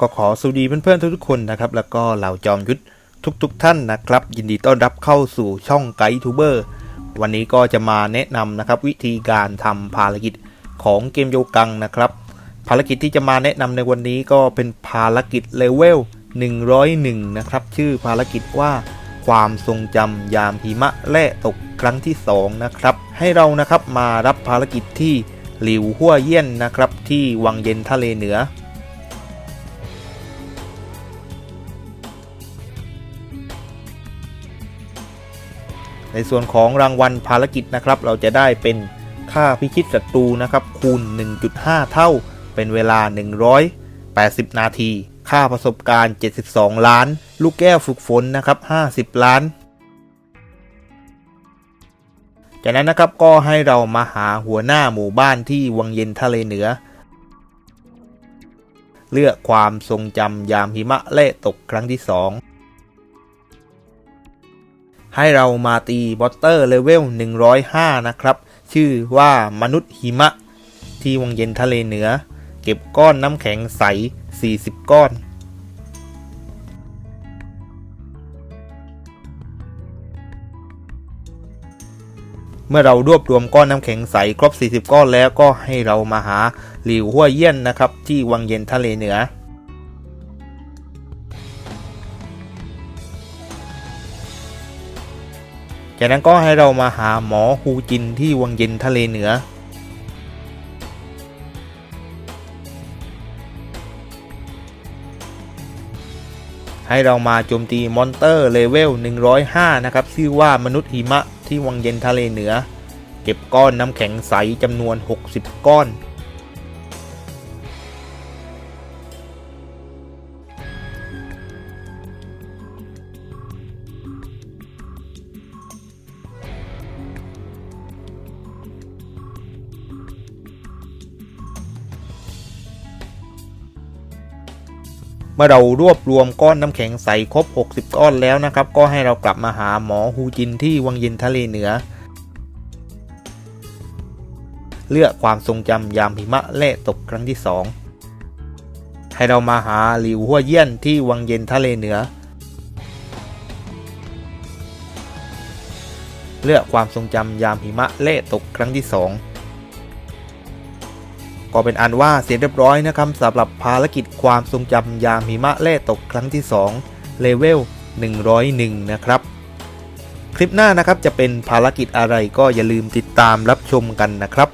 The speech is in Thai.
ก็ขอสวัสดีเพื่อนๆทุกๆคนนะครับ แล้วก็เหล่าจอมยุทธทุกๆท่านนะครับ ยินดีต้อนรับเข้าสู่ช่องไกด์ทูเบอร์วันนี้ก็จะมาแนะนำนะครับวิธีการทำภารกิจของเกมโยกังนะครับ ภารกิจที่จะมาแนะนำในวันนี้ก็เป็นภารกิจเลเวล 101 นะครับ ชื่อภารกิจว่าความทรงจำยามหิมะแล่ตกครั้งที่ 2 นะครับ ให้เรานะครับมารับภารกิจที่หลิวหัวเยี่ยนนะครับ ที่วังเย็นทะเลเหนือ ในส่วนของรางวัลภารกิจนะครับ เราจะได้เป็นค่าพิชิตศัตรูนะครับคูณ 1.5 เท่า เป็นเวลา 180 นาที ค่าประสบการณ์ 72 ล้าน ลูกแก้วฝึกฝนนะครับ 50 ล้าน จากนั้นนะครับก็ให้เรามาหาหัวหน้าหมู่บ้านที่วังเย็นทะเลเหนือ เลือกความทรงจำยามหิมะเละตกครั้งที่2 ให้เรามาตีบอสเตอร์เลเวล 105 นะครับ ชื่อว่ามนุษย์หิมะ ที่วังเย็นทะเลเหนือ เก็บก้อนน้ำแข็งใส 40 ก้อน เมื่อเรารวบรวมก้อนน้ำแข็งใสครบ 40 ก้อนแล้วก็ให้เรามาหาหลิวหัวเยี่ยนนะครับ ที่วังเย็นทะเลเหนือ จากนั้นก็ให้เรามาหาหมอฮูจินที่วังเย็นทะเลเหนือ ให้เรามาโจมตีมอนเตอร์เลเวล 105 นะครับ ชื่อว่ามนุษย์หิมะที่วังเย็นทะเลเหนือ เก็บก้อนน้ำแข็งใสจำนวน 60 ก้อน เมื่อเรารวบรวมก้อนน้ำแข็งใสครบ 60 ก้อนแล้วนะครับ ก็ให้เรากลับมาหาหมอฮูจินที่วังเย็นทะเลเหนือ เลือกความทรงจำยามหิมะแล่ตกครั้งที่ 2 ให้เรามาหาหลิวหัวเยี่ยนที่วังเย็นทะเลเหนือ เลือกความทรงจำยามหิมะเล่ตกครั้งที่ 2 ก็เป็นอันว่าเสร็จเรียบร้อยนะครับสำหรับภารกิจความทรงจำยามหิมะแล่ตกครั้งที่ 2 เลเวล 101 นะครับ คลิปหน้านะครับจะเป็นภารกิจอะไรก็อย่าลืมติดตามรับชมกันนะครับ